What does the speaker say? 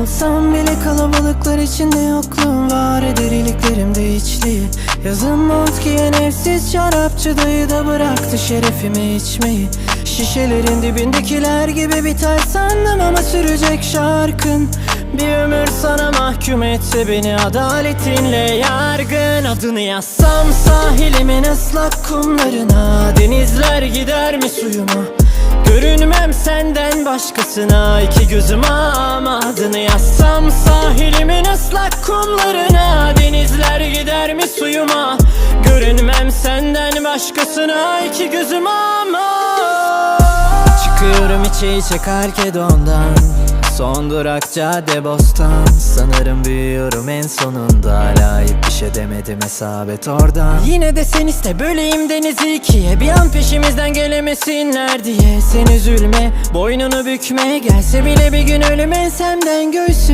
Olsam bile kalabalıklar içinde yokluğum var. Eder iliklerimde içliği Yazın mont giyen evsiz şarapçı dayı da bıraktı şerefimi içmeyi. Şişelerin dibindekiler gibi biter sandım ama sürecek şarkın. Bir ömür sana mahkum etse beni adaletinle yargın. Adını yazsam sahilimin ıslak kumlarına Denizler gider mi suyuma? Görünmem senden başkasına iki gözüm ama adını yazsam Sahilimin ıslak kumlarına Denizler gider mi suyuma? Görünmem senden başkasına iki gözüm ama. Çıkıyorum içe içe Kalkedon'dan Son durak cadde bostan. Sanırım büyüyorum en sonunda. Hala bir şey demedim hesabet oradan. Yine de sen iste böleyim denizi ikiye. Bir an peşimizden gelemesinler diye. Sen üzülme boynunu bükme. Gelse bile bir gün ölüm ensemden göğsüme